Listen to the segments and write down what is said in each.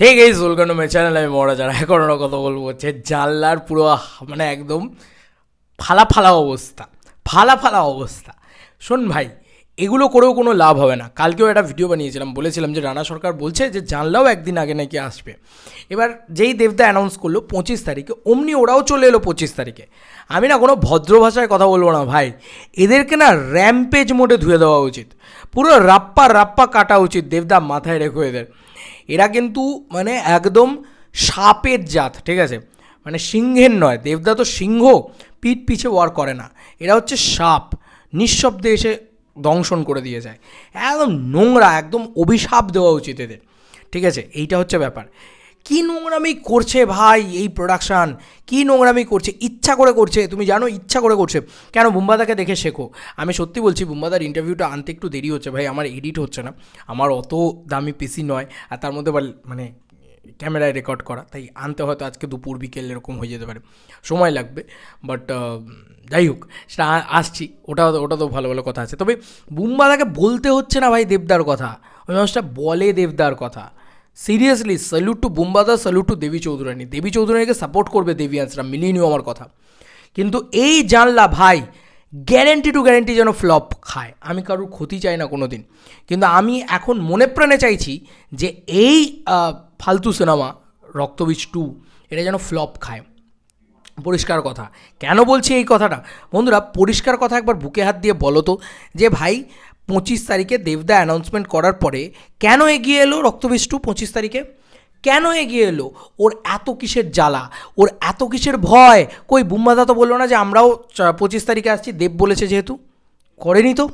Hey guys welcome to my channel আমি মরা যারা এখন কথা বলব হচ্ছে জানলার পুরো মানে একদম ফালা ফালা অবস্থা ফালা ফালা অবস্থা। শোন ভাই, এগুলো করেও কোনো লাভ হবে না। কালকেও একটা ভিডিও বানিয়েছিলাম, বলেছিলাম যে রানা সরকার বলছে যে জানলাও একদিন আগে নাকি আসবে। এবার যেই দেবদা অ্যানাউন্স করল পঁচিশ তারিখে, অমনি ওরাও চলে এলো পঁচিশ তারিখে। আমি না কোনো ভদ্র ভাষায় কথা বলব না ভাই। এদেরকে না র্যাম্পেজ মোডে ধুয়ে দেওয়া উচিত। পুরো রাপ্পা রাপ্পা কাটা উচিত দেবদা মাথায় রেখো এদের। এরা কিন্তু মানে একদম সাপের জাত, ঠিক আছে? মানে সিংহের নয়, দেবদা তো সিংহ, পিঠ পিছে ওয়ার করে না। এরা হচ্ছে সাপ, নিঃশব্দে এসে দংশন করে দিয়ে যায়। একদম নোংরা, একদম অভিশাপ দেওয়া উচিত এদের, ঠিক আছে? এইটা হচ্ছে ব্যাপার। কি নোংরামি করছে ভাই এই প্রোডাকশান কি নোংরামি করছে? ইচ্ছা করে করছে, তুমি জানো ইচ্ছা করে করছে। কেন? বুম্বাদাকে দেখে শেখো। আমি সত্যি বলছি, বুম্বাদার ইন্টারভিউটা আনতে একটু দেরি হচ্ছে ভাই, আমার এডিট হচ্ছে না। আমার অত দামি পিসি নয়, আর তার মধ্যে মানে ক্যামেরায় রেকর্ড করা, তাই আনতে হয়তো আজকে দুপুর, বিকেল এরকম হয়ে যেতে পারে। সময় লাগবে বাট যাই হোক, সেটা আসছি। ওটা ওটা তো ভালো ভালো কথা আছে। তবে বুম্বাদাকে বলতে হচ্ছে না ভাই দেবদার কথা। ওই মানুষটা বলে দেবদার কথা। Seriously salute to বুম্বাদা salute to দেবী চৌধুরানী দেবী চৌধুরানীকে সাপোর্ট করবে দেবিয়ান্সরা মিলিয়ে নিও আমার কথা। কিন্তু এই জানলা ভাই গ্যারেন্টি টু গ্যারেন্টি যেন ফ্লপ খায়। আমি কারোর ক্ষতি চাই না কোনো দিন কিন্তু আমি এখন মনে প্রাণে চাইছি যে এই ফালতু সিনেমা রক্তবীজ টু এটা যেন ফ্লপ খায়। পরিষ্কার কথা। কেন বলছি এই কথাটা? বন্ধুরা, পরিষ্কার কথা একবার বুকে হাত দিয়ে বলো তো, যে ভাই পঁচিশ তারিখে দেবদা অ্যানাউন্সমেন্ট করার পরে কেন এগিয়ে এলো রক্তবিষ্টু পঁচিশ তারিখে? কেন এগিয়ে এলো? ওর এত কিসের জ্বালা? ওর এত কিসের ভয়? কই, বুম্বাদা তো বলল না যে আমরাও পঁচিশ তারিখে আসছি, দেব বলেছে যেহেতু। করেনি তো।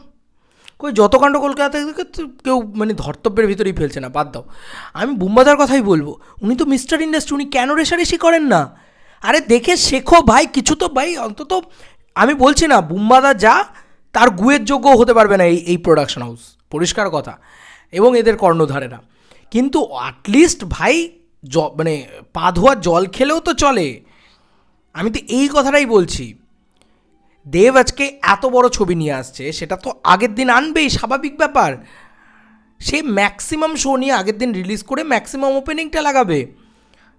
কই, যত কাণ্ড কলকাতা থেকে কেউ মানে ধর্তব্যের ভিতরেই ফেলছে না, বাদ দাও। আমি বুম্বাদার কথাই বলব, উনি তো মিস্টার ইন্ডাস্ট্রি, উনি কেন রেশারেশি করেন না? আরে দেখে শেখো ভাই, কিছু তো ভাই, অন্তত আমি বলছি না, বুম্বাদা যা তার গুয়ের যোগ্য হতে পারবে না এই এই প্রোডাকশন হাউস পরিষ্কার কথা। এবং এদের কর্ণধারেরা। কিন্তু অ্যাটলিস্ট ভাই জ মানে পা ধোয়া জল খেলেও তো চলে। আমি তো এই কথাটাই বলছি। দেব আজকে এত বড় ছবি নিয়ে আসছে, সেটা তো আগের দিন আনবেই, স্বাভাবিক ব্যাপার। সে ম্যাক্সিমাম শো নিয়ে আগের দিন রিলিজ করে ম্যাক্সিমাম ওপেনিংটা লাগাবে।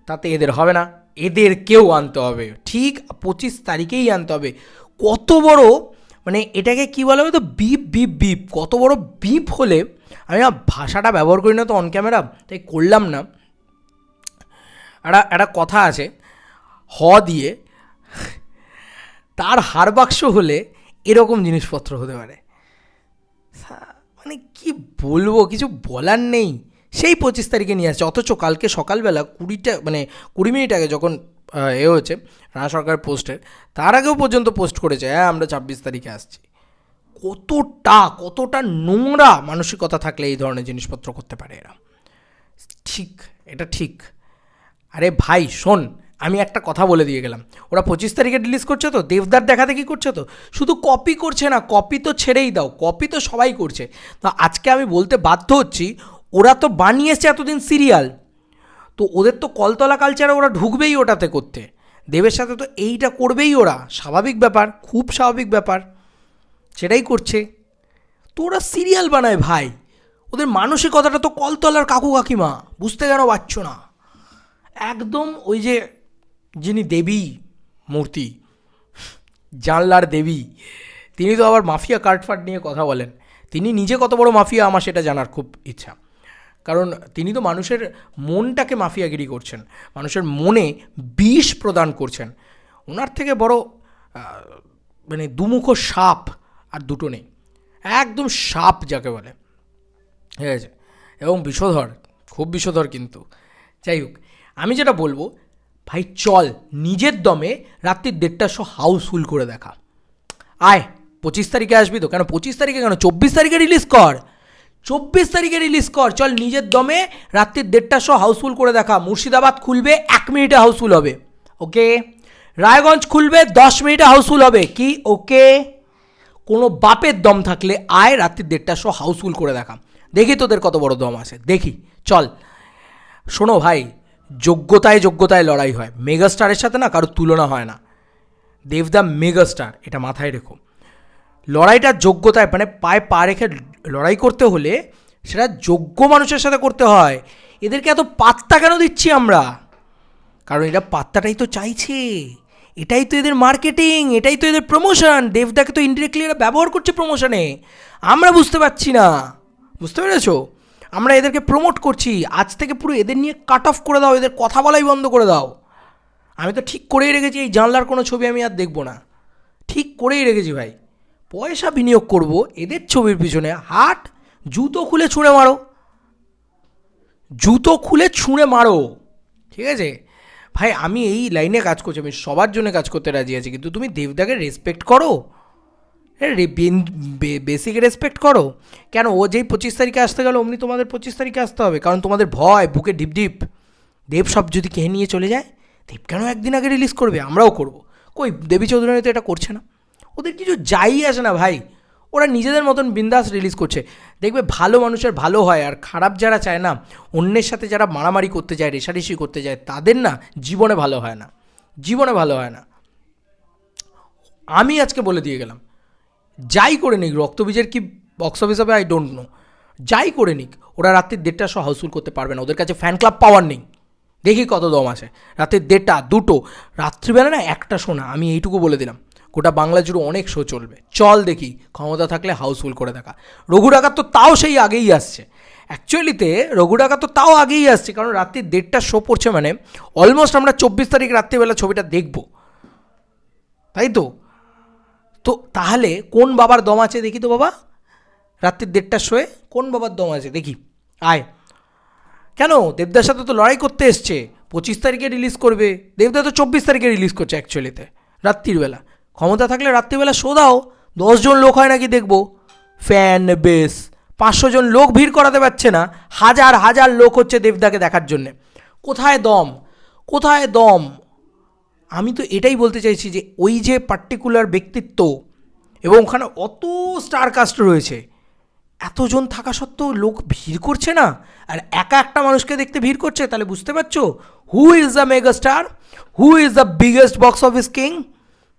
তাতে এদের হবে না। এদের কেউ আনতে হবে। ঠিক পঁচিশ তারিখেই আনতে হবে। কত বড় মানে এটাকে কী বলা হবে তো বিপ বিপ বিপ কত বড় বিপ হলে আমি না ভাষাটা ব্যবহার করি না তো অন ক্যামেরা তাই করলাম না। একটা একটা কথা আছে, হ দিয়ে তার হার বাক্স হলে এরকম জিনিসপত্র হতে পারে। মানে কি বলব? কিছু বলার নেই। সেই পঁচিশ তারিখে নিয়ে আসছে। অথচ কালকে সকালবেলা কুড়িটা মানে কুড়ি মিনিট আগে যখন এ হয়েছে, রানা সরকার পোস্টের তার আগেও পর্যন্ত পোস্ট করেছে হ্যাঁ আমরা ছাব্বিশ তারিখে আসছি। কতটা কতটা নোংরা মানসিকতা থাকলে এই ধরনের জিনিসপত্র করতে পারে এরা? ঠিক, এটা ঠিক। আরে ভাই, শোন, আমি একটা কথা বলে দিয়ে গেলাম। ওরা পঁচিশ তারিখে রিলিজ করছে তো? দেবদার দেখাতে কি করছে তো? শুধু কপি করছে না কপি তো ছেড়েই দাও কপি তো সবাই করছে। তো আজকে আমি বলতে বাধ্য হচ্ছি, ওরা তো বানিয়েছে এতদিন সিরিয়াল তো ওদের তো কলতলা কালচারে ওরা ঢুকবেই ওটাতে করতে। দেবের সাথে তো এইটা করবেই ওরা। স্বাভাবিক ব্যাপার, খুব স্বাভাবিক ব্যাপার। সেটাই করছে। তো ওরা সিরিয়াল বানায় ভাই। ওদের মানসিকতাটা তো কলতলার কাকু কাকিমা। বুঝতে কেন পারছ না? একদম ওই যে যিনি দেবী মূর্তি, জানলার দেবী, তিনি তো আবার মাফিয়া কার্ডফার্ট নিয়ে কথা বলেন। তিনি নিজে কত বড় মাফিয়া আমার সেটা জানার খুব ইচ্ছা। কারণ তিনি তো মানুষের মনটাকে মাফিয়াগিরি করছেন, মানুষের মনে বিষ প্রদান করছেন। ওনার থেকে বড় মানে দুমুখ সাপ আর দুটো নেই। একদম সাপ যাকে বলে। ঠিক আছে? এবং বিষধর, খুব বিষধর কিন্তু। যাই হোক, আমি যেটা বলব, ভাই চল, নিজের দমে রাত্রির দেড়টার শো হাউসফুল করে দেখা। আয়, পঁচিশ তারিখে আসবি তো। কেন পঁচিশ তারিখে কেন? চব্বিশ তারিখে রিলিজ কর। চব্বিশ তারিখে রিলিজ কর। চল নিজের দমে রাত্রির দেড়টার শো হাউসফুল করে দেখা। মুর্শিদাবাদ খুলবে, এক মিনিটে হাউসফুল হবে। ওকে? রায়গঞ্জ খুলবে, দশ মিনিটে হাউসফুল হবে। কি? ওকে? কোনো বাপের দম থাকলে আয় রাত্রির দেড়টার শো হাউসফুল করে দেখা। দেখি তোদের কত বড় দম আছে। দেখি, চল। শোনো ভাই, যোগ্যতায় যোগ্যতায় লড়াই হয়। মেগাস্টারের সাথে না কারোর তুলনা হয় না। দেবদা মেগাস্টার এটা মাথায় রেখো। লড়াইটা যোগ্যতায় মানে পায়ে পা রেখে লড়াই করতে হলে সেটা যোগ্য মানুষের সাথে করতে হয়। এদেরকে এত পাত্তা কেন দিচ্ছি আমরা? কারণ এরা পাত্তাটাই তো চাইছে। এটাই তো এদের মার্কেটিং এটাই তো এদের প্রমোশন দেবদাকে তো ইনডিরেক্টলি এরা ব্যবহার করছে প্রমোশনে আমরা বুঝতে পারছি না। বুঝতে পেরেছ? আমরা এদেরকে প্রমোট করছি। আজ থেকে পুরো এদের নিয়ে কাট অফ করে দাও, এদের কথা বলাই বন্ধ করে দাও। আমি তো ঠিক করেই রেখেছি, এই জানলার কোনো ছবি আমি আর দেখব না। ঠিক করেই রেখেছি ভাই। পয়সা বিনিয়োগ করব, এদের ছবির পিছনে হাট, জুতো খুলে ছুঁড়ে মারো। জুতো খুলে ছুঁড়ে মারো। ঠিক আছে? ভাই, আমি এই লাইনে কাজ করছি, আমি সবার জন্য কাজ করতে রাজি আছি, কিন্তু তুমি দেবদাকে রেসপেক্ট করো? বেসিক রেসপেক্ট করো? কেন? ও যেই পঁচিশ তারিখে আসতে গেল, অমনি তোমাদের পঁচিশ তারিখে আসতে হবে, কারণ তোমাদের ভয়, বুকে ডিপ ডিপ দেব সব যদি কে নিয়ে চলে যায়, দেব কেন একদিন আগে রিলিজ করবে? আমরাও করব। কই, দেবী চৌধুরী তো এটা করছে না। ওদের কিছু যাই আসে না ভাই। ওরা নিজেদের মতন বিন্দাস রিলিজ করছে। দেখবে ভালো মানুষের ভালো হয় আর খারাপ যারা চায় না, অন্যের সাথে যারা মারামারি করতে যায়, রেশারেশি করতে যায়, তাদের না জীবনে ভালো হয় না। জীবনে ভালো হয় না। আমি আজকে বলে দিয়ে গেলাম, যাই করে নিক রক্তবীজের কি বক্স অফিস হবে? আই ডোন্ট নো যাই করে নিক, ওরা রাত্রির দেড়টা সহ হাউসফুল করতে পারবে না। ওদের কাছে ফ্যান ক্লাব পাওয়ার নেই। দেখি কত দম আছে রাতের দেড়টা, দুটো, রাত্রিবেলা না একটা শোনা আমি এইটুকু বলে দিলাম। গোটা বাংলা জুড়ে অনেক শো চলবে। চল দেখি, ক্ষমতা থাকলে হাউসফুল করে দেখা। রঘু ডাকাত তো তাও সেই আগেই আসছে। অ্যাকচুয়ালিতে রঘু ডাকাত তো তাও আগেই আসছে, কারণ রাত্রির দেড়টা শো পড়ছে মানে অলমোস্ট আমরা চব্বিশ তারিখ রাত্রিবেলা ছবিটা দেখব। তাই তো? তো তাহলে কোন বাবার দম আছে দেখি তো বাবা? রাত্রির দেড়টার শোয়ে কোন বাবার দম আছে? দেখি, আয়। কেন? দেবদার সাথে তো লড়াই করতে এসছে। পঁচিশ তারিখে রিলিজ করবে। দেবদা তো চব্বিশ তারিখে রিলিজ করছে অ্যাকচুয়ালিতে রাত্রির বেলা। ক্ষমতা থাকলে রাত্রিবেলা শো দাও। দশজন লোক হয় নাকি দেখব। ফ্যান, বেস, পাঁচশো জন লোক ভিড় করাতে পারছে না। হাজার হাজার লোক হচ্ছে দেবদাকে দেখার জন্যে। কোথায় দম? কোথায় দম? আমি তো এটাই বলতে চাইছি যে ওই যে পার্টিকুলার ব্যক্তিত্ব এবং ওখানে অত স্টার কাস্ট রয়েছে, এতজন থাকা সত্ত্বেও লোক ভিড় করছে না? আর একা একটা মানুষকে দেখতে ভিড় করছে? তাহলে বুঝতে পারছ? Who is the megastar who is the biggest box office king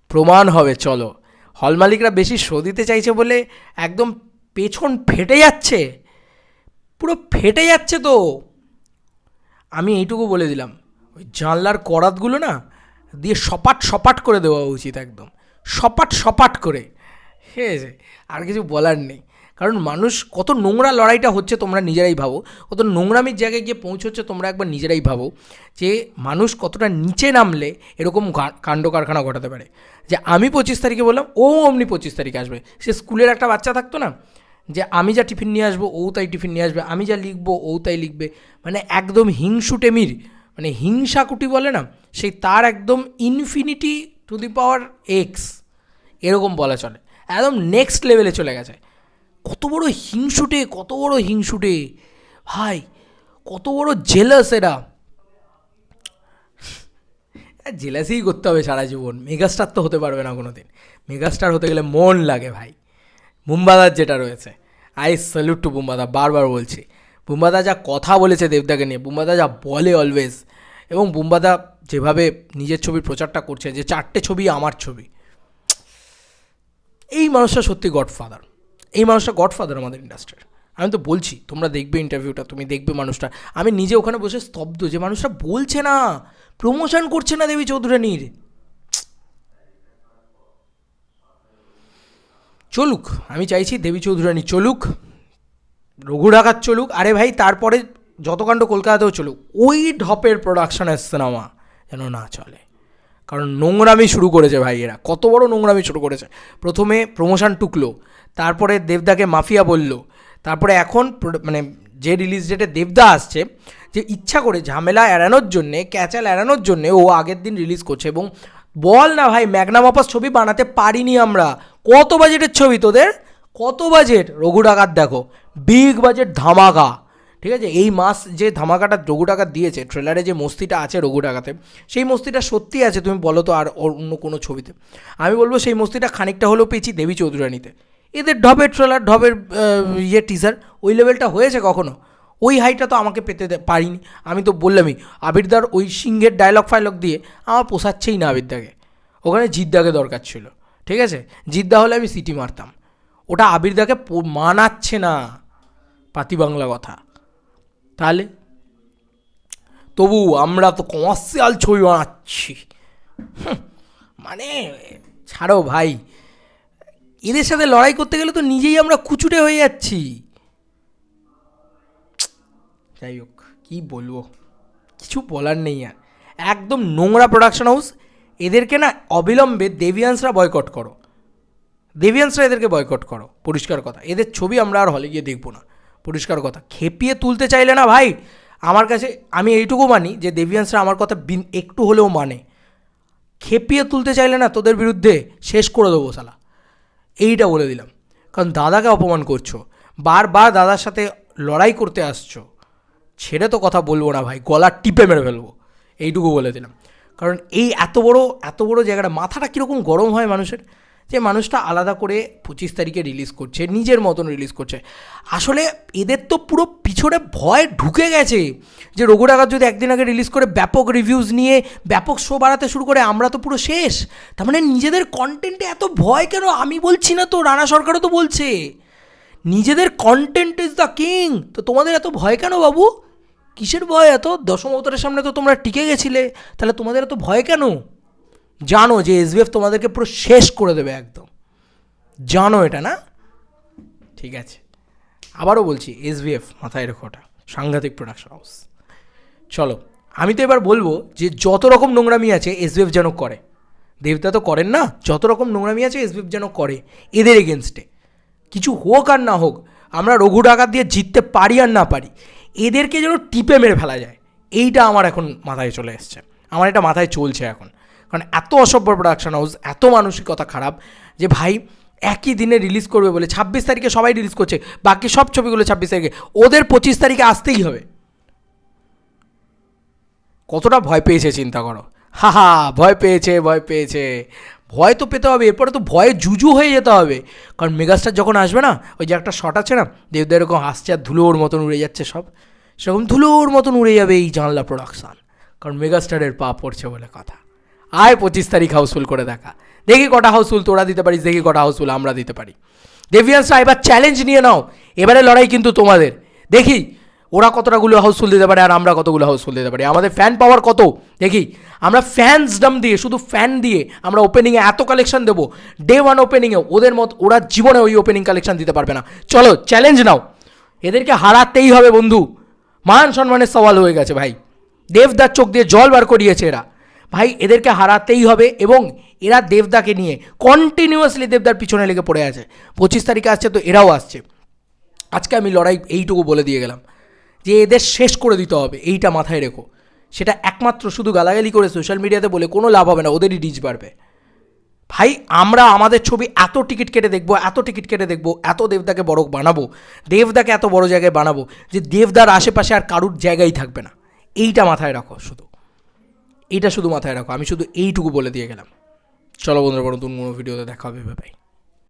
প্রমাণ হবে, চলো। হল মালিকরা বেশি শো দিতে চাইছে বলে একদম পেছন ফেটে যাচ্ছে। পুরো ফেটে যাচ্ছে তো। আমি এইটুকু বলে দিলাম। ওই জানলার করাতগুলো না দিয়ে সপাট সপাট করে দেওয়া উচিত একদম। সপাট সপাট করে। ঠিক আছে আর কিছু বলার নেই। কারণ মানুষ কত নোংরা লড়াইটা হচ্ছে তোমরা নিজেরাই ভাবো, কত নোংরামির জায়গায় গিয়ে পৌঁছচ্ছে তোমরা একবার নিজেরাই ভাবো যে মানুষ কতটা নিচে নামলে এরকম কাণ্ড কারখানা ঘটাতে পারে। যে আমি পঁচিশ তারিখে বললাম, ও অমনি পঁচিশ তারিখে আসবে। সে স্কুলের একটা বাচ্চা থাকতো না? যে আমি যা টিফিন নিয়ে আসব, ও তাই টিফিন নিয়ে আসবে। আমি যা লিখব, ও তাই লিখবে। মানে একদম হিংসুটেমির মানে হিংসাকুটি বলে না সেই তার একদম infinity to the power X এরকম বলা চলে। একদম নেক্সট লেভেলে চলে গেছে। কত বড় হিংসুটে, কত বড় হিংসুটে। ভাই, কত বড় জেলাস এরা। জেলাসিই করতে হবে সারা জীবন। মেগাস্টার তো হতে পারবে না কোনো দিন মেগাস্টার হতে গেলে মন লাগে ভাই। বুম্বাদার যেটা রয়েছে। আই স্যালুট টু বুম্বাদা, বারবার বলছি। বুম্বাদা যা কথা বলেছে দেবদাকে নিয়ে, বুম্বাদা যা বলে অলওয়েজ এবং বুম্বাদা যেভাবে নিজের ছবির প্রচারটা করছে, যে চারটে ছবি আমার ছবি। এই মানুষটা সত্যি গডফাদার এই মানুষটা গডফাদার আমাদের ইন্ডাস্ট্রির আমি তো বলছি, তোমরা দেখবে ইন্টারভিউটা তুমি দেখবে মানুষটা। আমি নিজে ওখানে বসে স্তব্ধ যে মানুষটা বলছে না প্রমোশন করছে না দেবী চৌধুরানীর। চলুক, আমি চাইছি দেবী চৌধুরানী চলুক, রঘু ডাকাত চলুক, আরে ভাই, তারপরে যত কাণ্ড কলকাতাতেও চলুক, ওই ঢপের প্রোডাকশনের সিনেমা যেন না চলে। কারণ নোংরামি শুরু করেছে ভাই এরা কত বড় নোংরামি শুরু করেছে। প্রথমে প্রমোশন টুকলো, তারপরে দেবদাকে মাফিয়া বলল, তারপরে এখন মানে যে রিলিজ ডেটে দেবদা আসছে, যে ইচ্ছা করে ঝামেলা এড়ানোর জন্যে ক্যাচাল এড়ানোর জন্যে ও আগের দিন রিলিজ করছে এবং বল না ভাই ম্যাগনাম অপাস ছবি বানাতে পারিনি আমরা। কত বাজেটের ছবি তোদের? কত বাজেট রঘু ডাকাত দেখো বিগ বাজেট ধামাকা। ঠিক আছে? এই মাস যে ধামাকাটা রঘু ডাকাত দিয়েছে ট্রেলারে যে মস্তিটা আছে রঘু ডাকাতে সেই মস্তিটা সত্যি আছে, তুমি বলো তো আর অন্য কোনো ছবিতে। আমি বলব সেই মস্তিটা খানিকটা হলেও পেয়েছি দেবী চৌধুরানীতে। এদের ঢবের ট্রেলার ঢবের ইয়ে টিজার ওই লেভেলটা হয়েছে কখনো? ওই হাইটা তো আমাকে পেতে পারিনি। আমি তো বললামই, আবিরদার ওই সিংহের ডায়লগ ফাইলগ দিয়ে আমার পোষাচ্ছেই না আবিরদাকে। ওখানে জিদ্দাকে দরকার ছিল, ঠিক আছে? জিদ্দা হলে আমি সিটি মারতাম। ওটা আবিরদাকে মানাচ্ছে না। পাতি বাংলা কথা। তাহলে? তবু আমরা তো কমার্শিয়াল ছবি বানাচ্ছি। মানে ছাড়ো ভাই। এদের সাথে লড়াই করতে গেলে তো নিজেই আমরা কুচুটে হয়ে যাচ্ছি। যাই হোক, কী বলব? কিছু বলার নেই আর। একদম নোংরা প্রোডাকশন হাউস এদেরকে না অবিলম্বে দেবিয়ান্সরা বয়কট করো। দেবিয়ান্সরা এদেরকে বয়কট করো। পরিষ্কার কথা। এদের ছবি আমরা আর হলে গিয়ে দেখব না। পরিষ্কার কথা। খেপিয়ে তুলতে চাইলে না ভাই, আমার কাছে, আমি এইটুকু মানি যে দেবিয়ান্সরা আমার কথা বিন- একটু হলেও মানে। খেপিয়ে তুলতে চাইলে না তোদের বিরুদ্ধে শেষ করে দেবো শালা। এইটা বলে দিলাম। কারণ দাদাকে অপমান করছ। বারবার দাদার সাথে লড়াই করতে আসছো। ছেড়ে তো কথা বলব না ভাই, গলা টিপে মেরে ফেলব। এইটুকু বলে দিলাম। কারণ এই এত বড় এত বড় জায়গাটা মাথাটা কীরকম গরম হয় মানুষের? যে মানুষটা আলাদা করে পঁচিশ তারিখে রিলিজ করছে, নিজের মতন রিলিজ করছে। আসলে এদের তো পুরো পিছনে ভয় ঢুকে গেছে যে রঘু ডাকাত যদি একদিন আগে রিলিজ করে ব্যাপক রিভিউজ নিয়ে, ব্যাপক শো বাড়াতে শুরু করে, আমরা তো পুরো শেষ। তার মানে নিজেদের কন্টেন্টে এত ভয় কেন? আমি বলছি না তো, রানা সরকারও তো বলছে। নিজেদের কন্টেন্ট ইজ দ্য কিং তো তোমাদের এত ভয় কেন বাবু? কিসের ভয় এত? দশম অবতারের সামনে তো তোমরা টিকে গেছিলে। তাহলে তোমাদের এত ভয় কেন? জানো যে এসবিএফ তোমাদেরকে পুরো শেষ করে দেবে একদম। জানো এটা না? ঠিক আছে। আবারও বলছি এসবিএফ মাথায় রেখো ওটা। সাংঘাতিক প্রোডাকশন হাউস চলো, আমি তো এবার বলব যে যত রকম নোংরামি আছে এসবিএফ যেন করে। দেবতা তো করেন না, যত রকম নোংরামি আছে এসবিএফ যেন করে, এদের এগেনস্টে কিছু হোক আর না হোক, আমরা রঘু ডাকাত দিয়ে জিততে পারি আর না পারি, এদেরকে যেন টিপে মেরে ফেলা যায়, এইটা আমার এখন মাথায় চলে এসছে। আমার এটা মাথায় চলছে এখন। কারণ এত অসভ্য প্রোডাকশন হাউস এত মানসিকতা খারাপ যে ভাই একই দিনে রিলিজ করবে বলে ছাব্বিশ তারিখে সবাই রিলিজ করছে, বাকি সব ছবিগুলো ছাব্বিশ তারিখে। ওদের পঁচিশ তারিখে আসতেই হবে। কতটা ভয় পেয়েছে চিন্তা করো। হা হা, ভয় পেয়েছে ভয় পেয়েছে। ভয় তো পেতে হবে, এরপরে তো ভয়ে জুজু হয়ে যেতে হবে। কারণ মেগাস্টার যখন আসবে না, ওই যে একটা শট আছে না দেবদা এরকম হাসছে আর ধুলোর মতন উড়ে যাচ্ছে সব। সেরকম ধুলোর মতন উড়ে যাবে এই জানলা প্রোডাকশান কারণ মেগাস্টারের পা পড়ছে বলে কথা। আয় পঁচিশ তারিখ হাউসফুল করে দেখা। দেখি কটা হাউসফুল তোরা দিতে পারিস, দেখি কটা হাউসফুল আমরা দিতে পারি। দেভিয়ান্সরা এবার চ্যালেঞ্জ নিয়ে নাও। এবারে লড়াই কিন্তু তোমাদের। দেখি, ওরা কতটাগুলো হাউসফুল দিতে পারে আর আমরা কতগুলো হাউসফুল দিতে পারি। আমাদের ফ্যান পাওয়ার কত? দেখি, আমরা ফ্যান্স ডাম দিয়ে, শুধু ফ্যান দিয়ে আমরা ওপেনিংয়ে এত কালেকশন দেবো। ডে ওয়ান ওপেনিংয়ে ওদের মত, ওরা জীবনে ওই ওপেনিং কালেকশন দিতে পারবে না। চলো চ্যালেঞ্জ নাও। এদেরকে হারাতেই হবে বন্ধু। মান সম্মানের সওয়াল হয়ে গেছে ভাই। দেবদার চোখ দিয়ে জল বার করিয়েছে এরা। ভাই, এদেরকে হারাতেই হবে এবং এরা দেবদাকে নিয়ে কন্টিনিউয়াসলি দেবদার পিছনে লেগে পড়ে আছে। পঁচিশ তারিখে আসছে তো এরাও আসছে। আজকে আমি লড়াই এইটুকু বলে দিয়ে গেলাম যে এদের শেষ করে দিতে হবে, এইটা মাথায় রেখো। সেটা একমাত্র শুধু গালাগালি করে সোশ্যাল মিডিয়াতে বলে কোনো লাভ হবে না, ওদেরই রিচ বাড়বে। ভাই, আমরা আমাদের ছবি এত টিকিট কেটে দেখব, এত টিকিট কেটে দেখব, এত দেবদাকে বড় বানাবো দেবদাকে এত বড় জায়গায় বানাবো যে দেবদার আশেপাশে আর কারুর জায়গাই থাকবে না। এইটা মাথায় রাখো শুধু। এইটা শুধু মাথায় রাখো, আমি শুধু এইটুকু বলে দিয়ে গেলাম। চলো বন্ধুরা নতুন কোনো ভিডিওতে দেখা হবে ভাই